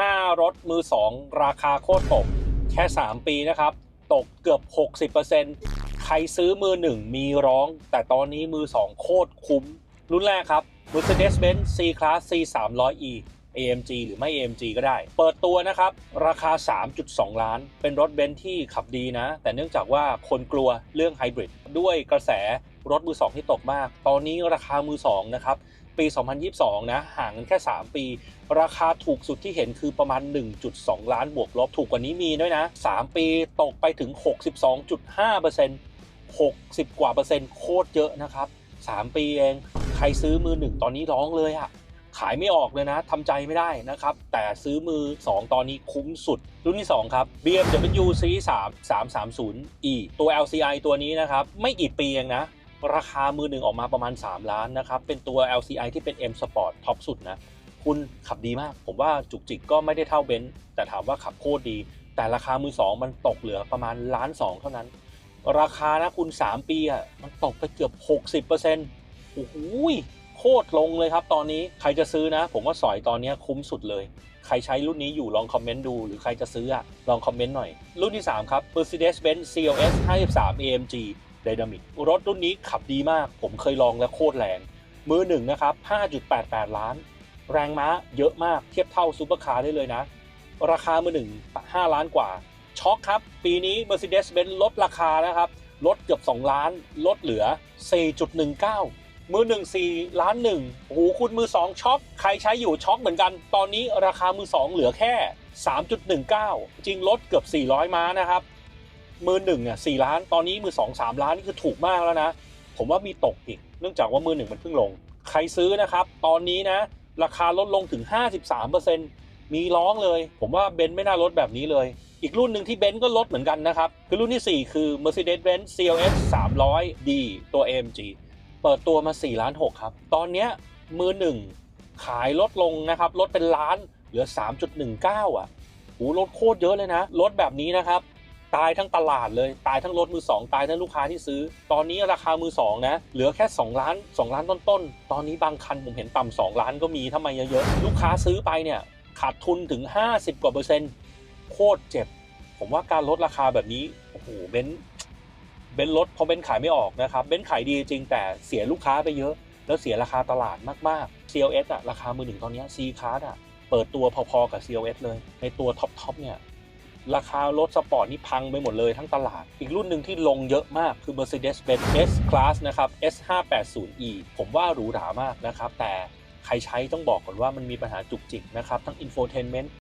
5 รถมือ 2 ราคาโคตรตก แค่ 3 ปีนะครับ ตกเกือบ 60%ใครซื้อมือ 1 มีร้อง แต่ตอนนี้มือ 2 โคตรคุ้ม รุ่นแรกครับ Mercedes-Benz C-Class C 3 0 0 E AMG หรือไม่ AMG ก็ได้ เปิดตัวนะครับ ราคา 3.2 ล้าน เป็นรถเบนซ์ที่ขับดีนะ แต่เนื่องจากว่าคนกลัวเรื่องไฮบริดด้วยกระแสรถมือ 2 ที่ตกมาก ตอนนี้ราคามือ 2 นะครับ ปี 2022 นะ ห่างกันแค่ 3 ปี ราคาถูกสุดที่เห็นคือประมาณ 1.2 ล้านบวกลบ ถูกกว่านี้มีด้วยนะ 3 ปีตกไปถึง 62.5% 60 กว่าเปอร์เซ็นต์โคตรเยอะนะครับ 3 ปีเอง ใครซื้อมือ1ตอนนี้ร้องเลยอะขายไม่ออกเลยนะทำใจไม่ได้นะครับ แต่ซื้อมือ 2 ตอนนี้คุ้มสุด รุ่นที่ 2 ครับ BMW Series 3 330e ตัว LCI ตัวนี้นะครับ ไม่กี่ปีเองนะ ราคามือหนึ่งออกมาประมาณ 3 ล้านนะครับ เป็นตัว LCI ที่เป็น M Sport ท็อปสุดนะ คุณขับดีมาก ผมว่าจุกจิกก็ไม่ได้เท่าเบนซ์แต่ถามว่าขับโคตรดี แต่ราคามือ 2 มันตกเหลือประมาณล้านสองเท่านั้น ราคานะคุณ 3 ปีอะมันตกไปเกือบ 60%โอ้โหโคตรลงเลยครับตอนนี้ใครจะซื้อนะ ผมว่าสอยตอนนี้คุ้มสุดเลย ใครใช้รุ่นนี้อยู่ลองคอมเมนต์ดู หรือใครจะซื้ออะลองคอมเมนต์หน่อย รุ่นที่ 3 ครับ Mercedes-Benz CLS 53 AMG Dynamic รถรุ่นนี้ขับดีมาก ผมเคยลองแล้วโคตรแรง มือหนึ่งนะครับ 5.88 ล้าน แรงม้าเยอะมากเทียบเท่าซูเปอร์คาร์ได้เลยนะ ราคามือหนึ่ง5ล้านกว่า ช็อกครับ ปีนี้ Mercedes-Benz ลดราคานะครับ ลดเกือบ 2 ล้าน ลดเหลือ 4.19 มือหนึ่งสี่ล้านหนึ่งโอ้โหคุณมือสองช็อก ใครใช้อยู่ช็อกเหมือนกัน ตอนนี้ราคามือสองเหลือแค่ 3.19 จริงลดเกือบ 400 ม้านะครับ มือหนึ่งเนี่ยสี่ล้านตอนนี้มือสองสามล้านนี่คือถูกมากแล้วนะ ผมว่ามีตกอีก เนื่องจากว่ามือหนึ่งมันเพิ่งลง ใครซื้อนะครับ ตอนนี้นะ ราคาลดลงถึง 53%มีร้องเลย ผมว่าเบนซ์ไม่น่าลดแบบนี้เลย อีกรุ่นหนึ่งที่เบนซ์ก็ลดเหมือนกันนะครับ คือรุ่นที่ 4 คือ Mercedes-Benz CLS 300D ตัว AMG เปิดตัวมา4ล้าน6ครับ ตอนเนี้ยมือหนึ่งขายลดลงนะครับ ลดเป็นล้านเหลือ 3.19 อะโหลดโคตรเยอะเลยนะ ลดแบบนี้นะครับ ตายทั้งตลาดเลย ตายทั้งรถมือ2ตายทั้งลูกค้าที่ซื้อ ตอนนี้ราคามือ2นะ เหลือแค่ 2 ล้าน 2 ล้านต้นๆ ตอนนี้บางคันผมเห็นต่ำ2ล้านก็มีทำไมเยอะๆ ลูกค้าซื้อไปเนี่ยขาดทุนถึง 50 กว่าเปอร์เซ็นต์ โคตรเจ็บ ผมว่าการลดราคาแบบนี้ โอ้โห เบนเบนลดเพราะเบนขายไม่ออกนะครับ เบนขายดีจริงแต่เสียลูกค้าไปเยอะ แล้วเสียราคาตลาดมากๆ CLS อะราคามือหนึ่งตอนนี้ C Class อะเปิดตัวพอๆกับ CLS เลย ในตัวท็อปทอปเนี่ย ราคารถสปอร์ตนี่พังไปหมดเลยทั้งตลาด อีกรุ่นหนึ่งที่ลงเยอะมากคือ Mercedes-Benz S Class นะครับ S580e ผมว่าหรูหรามากนะครับ แต่ใครใช้ต้องบอกก่อนว่ามันมีปัญหาจุกจิกนะครับ ทั้ง infotainment